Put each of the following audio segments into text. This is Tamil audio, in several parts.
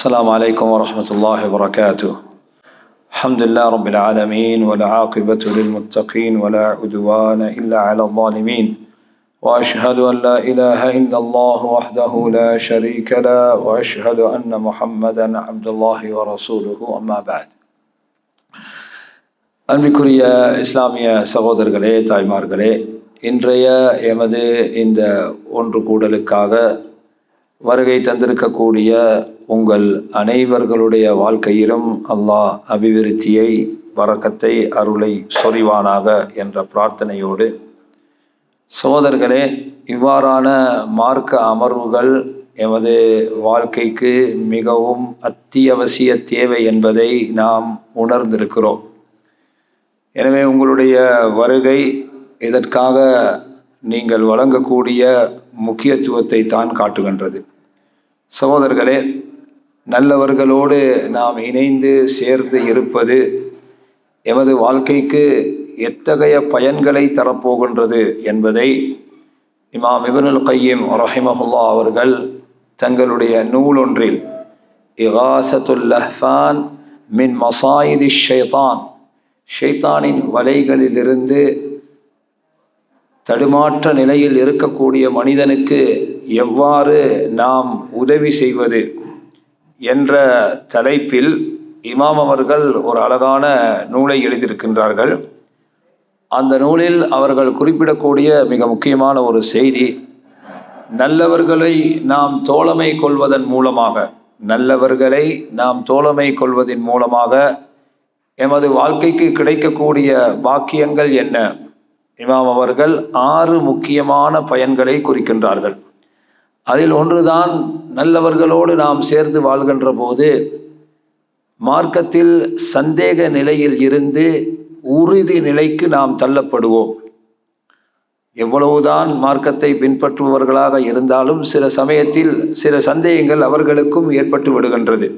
السلام عليكم ورحمة الله وبركاته. الحمد لله رب العالمين والعاقبة للمتقين ولا عدوان إلا على الظالمين. وأشهد أن لا إله إلا الله وحده لا شريك لا وأشهد أن محمدا عبد الله ورسوله أما بعد. அன்பிற்குரிய إن ريا தாய்மார்களே إن எமது இந்த ஒன்று ورغي تندرك தந்திருக்கக்கூடிய உங்கள் அனைவர்களுடைய வாழ்க்கையிலும் அல்லாஹ் அபிவிருத்தியை வரக்கத்தை அருளை சொறிவானாக என்ற பிரார்த்தனையோடு. சோதர்களே இவ்வாறான மார்க்க அமர்வுகள் எமது வாழ்க்கைக்கு மிகவும் அத்தியாவசிய தேவை என்பதை நாம் உணர்ந்திருக்கிறோம். எனவே உங்களுடைய வருகை இதற்காக நீங்கள் வழங்கக்கூடிய முக்கியத்துவத்தை தான் காட்டுகின்றது. சகோதரர்களே நல்லவர்களோடு நாம் இணைந்து சேர்ந்து இருப்பது எமது வாழ்க்கைக்கு எத்தகைய பயன்களை தரப்போகின்றது என்பதை இமாம் இபனுல் கையீம் ரஹிமஹுல்லா அவர்கள் தங்களுடைய நூலொன்றில் இகாசத்துல் லஹான் மின் மசாயிதி ஷைதான் ஷைத்தானின் வலைகளிலிருந்து தடுமாற்ற நிலையில் இருக்கக்கூடிய மனிதனுக்கு எவ்வாறு நாம் உதவி செய்வது என்ற தலைப்பில் இமாம் அவர்கள் ஒரு அழகான நூலை எழுதியிருக்கின்றார்கள். அந்த நூலில் அவர்கள் குறிப்பிடக்கூடிய மிக முக்கியமான ஒரு செய்தி நல்லவர்களை நாம் தோழமை கொள்வதன் மூலமாக நல்லவர்களை நாம் தோழமை கொள்வதன் மூலமாக எமது வாழ்க்கைக்கு கிடைக்கக்கூடிய பாக்கியங்கள் என்ன? இமாம் அவர்கள் ஆறு முக்கியமான பயன்களை குறிக்கின்றார்கள். அதில் ஒன்றுதான் நல்லவர்களோடு நாம் சேர்ந்து வாழ்கின்ற போது மார்க்கத்தில் சந்தேக நிலையில் இருந்து உறுதி நிலைக்கு நாம் தள்ளப்படுவோம். எவ்வளவுதான் மார்க்கத்தை பின்பற்றுபவர்களாக இருந்தாலும் சில சமயத்தில் சில சந்தேகங்கள் அவர்களுக்கும் ஏற்பட்டு விடுகின்றது.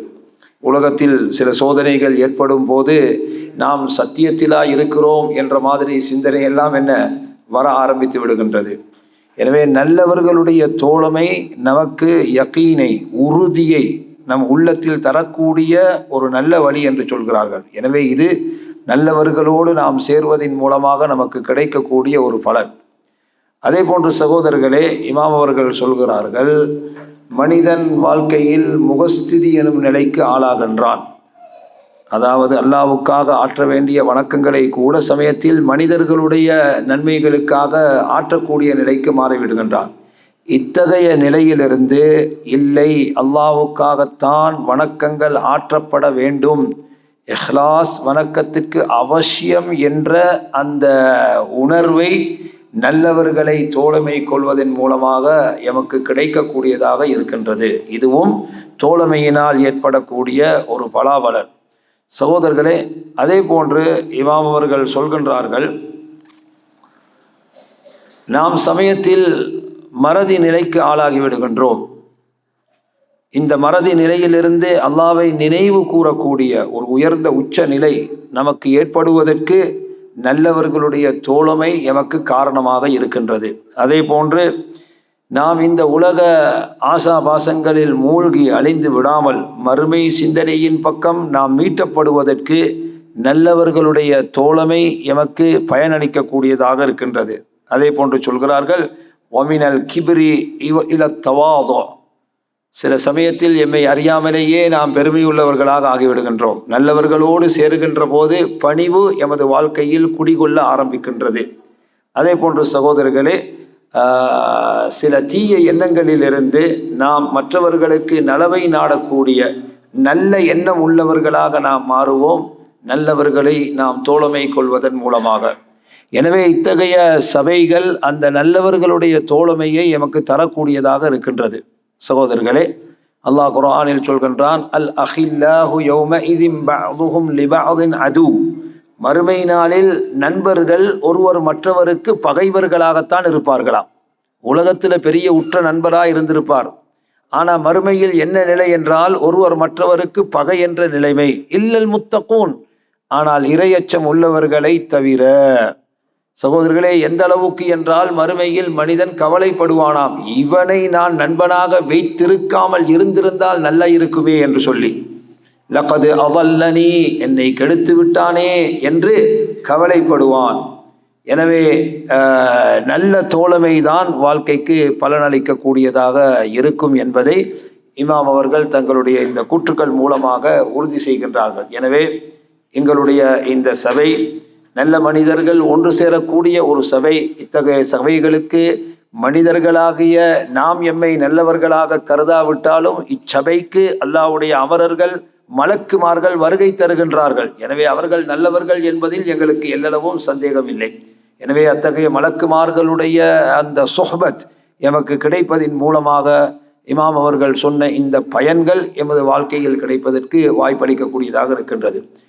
உலகத்தில் சில சோதனைகள் ஏற்படும் போது நாம் சத்தியத்திலா இருக்கிறோம் என்ற மாதிரி சிந்தனை எல்லாம் என்ன? வர ஆரம்பித்து விடுகின்றது. எனவே நல்லவர்களுடைய தோழமை நமக்கு யக்கீனை உறுதியை நம் உள்ளத்தில் தரக்கூடிய ஒரு நல்ல வழி என்று சொல்கிறார்கள். எனவே இது நல்லவர்களோடு நாம் சேர்வதன் மூலமாக நமக்கு கிடைக்கக்கூடிய ஒரு பலன். அதே போன்று சகோதரர்களே இமாம் அவர்கள் சொல்கிறார்கள் மனிதன் வாழ்க்கையில் முகஸ்திதி எனும் நிலைக்கு ஆளாகின்றான். அதாவது அல்லாவுக்காக ஆற்ற வேண்டிய வணக்கங்களை கூட சமயத்தில் மனிதர்களுடைய நன்மைகளுக்காக ஆற்றக்கூடிய நிலைக்கு மாறிவிடுகின்றான். இத்தகைய நிலையிலிருந்து இல்லை அல்லாவுக்காகத்தான் வணக்கங்கள் ஆற்றப்பட வேண்டும். எஹ்லாஸ் வணக்கத்திற்கு அவசியம் என்ற அந்த உணர்வை நல்லவர்களை தோழமை கொள்வதன் மூலமாக எமக்கு கிடைக்கக்கூடியதாக இருக்கின்றது. இதுவும் தோழமையினால் ஏற்படக்கூடிய ஒரு பலாபலன். சகோதரர்களே அதே போன்று இமாம் அவர்கள் சொல்கின்றார்கள் நாம் சமயத்தில் மறதி நிலைக்கு ஆளாகி விடுகின்றோம். இந்த மறதி நிலையிலிருந்து அல்லாவை நினைவு கூறக்கூடிய ஒரு உயர்ந்த உச்ச நிலை நமக்கு ஏற்படுவதற்கு நல்லவர்களுடைய தோழமை எமக்கு காரணமாக இருக்கின்றது. அதே போன்று நாம் இந்த உலக ஆசாபாசங்களில் மூழ்கி அழிந்து விடாமல் மறுமை சிந்தனையின் பக்கம் நாம் மீட்டப்படுவதற்கு நல்லவர்களுடைய தோழமை எமக்கு பயனளிக்கக்கூடியதாக இருக்கின்றது. அதே போன்று சொல்கிறார்கள் ஒமினல் கிபிரி இவ இல தவாதோ. சில சமயத்தில் எம்மை அறியாமலேயே நாம் பெருமையுள்ளவர்களாக ஆகிவிடுகின்றோம். நல்லவர்களோடு சேருகின்ற போது பணிவு எமது வாழ்க்கையில் குடிகொள்ள ஆரம்பிக்கின்றது. அதே போன்று சகோதரர்களே சில தீய எண்ணங்களிலிருந்து நாம் மற்றவர்களுக்கு நலவை நாடக்கூடிய நல்ல எண்ணம் உள்ளவர்களாக நாம் மாறுவோம். நல்லவர்களை நாம் தோழமை கொள்வதன் மூலமாக. எனவே இத்தகைய சபைகள் அந்த நல்லவர்களுடைய தோழமையை எமக்கு தரக்கூடியதாக இருக்கின்றது. சகோதரர்களே அல்லாஹ் குரானில் சொல்கின்றான் அல் அஹில்லாஹு யௌம இதிம் பஅதுஹும் லிபஅதின் அது. மறுமை நாளில் நண்பர்கள் ஒருவர் மற்றவருக்கு பகைவர்களாகத்தான் இருப்பார்களாம். உலகத்தில் பெரிய உற்ற நண்பராக இருந்திருப்பார். ஆனால் மறுமையில் என்ன நிலை என்றால் ஒருவர் மற்றவருக்கு பகை என்ற நிலைமை. இல்லல் முத்தக்கூன் ஆனால் இரையச்சம் உள்ளவர்களை தவிர. சகோதரர்களே எந்த அளவுக்கு என்றால் மறுமையில் மனிதன் கவலைப்படுவானாம். இவனை நான் நண்பனாக வைத்திருக்காமல் இருந்திருந்தால் நல்லா இருக்குமே என்று சொல்லி. லக்கது அவல்லனி என்னை கெடுத்து விட்டானே என்று கவலைப்படுவான். எனவே நல்ல தோழமை தான் வாழ்க்கைக்கு பலனளிக்கக்கூடியதாக இருக்கும் என்பதை இமாம் அவர்கள் தங்களுடைய இந்த கூற்றுக்கள் மூலமாக உறுதி செய்கின்றார்கள். எனவே எங்களுடைய இந்த சபை நல்ல மனிதர்கள் ஒன்று சேரக்கூடிய ஒரு சபை இத்தகைய சபைகளுக்கு மனிதர்களாகிய நாம் எம்மை நல்லவர்களாக கருதாவிட்டாலும் இச்சபைக்கு அல்லாவுடைய அமரர்கள் மலக்குமார்கள் வருகை தருகின்றார்கள். எனவே அவர்கள் நல்லவர்கள் என்பதில் எங்களுக்கு எல்லளவும் சந்தேகம் இல்லை எனவே அத்தகைய மலக்குமார்களுடைய அந்த சொஹபத் எமக்கு கிடைப்பதின் மூலமாக இமாம் அவர்கள் சொன்ன இந்த பயன்கள் எமது வாழ்க்கையில் கிடைப்பதற்கு வாய்ப்பளிக்கக்கூடியதாக இருக்கின்றது.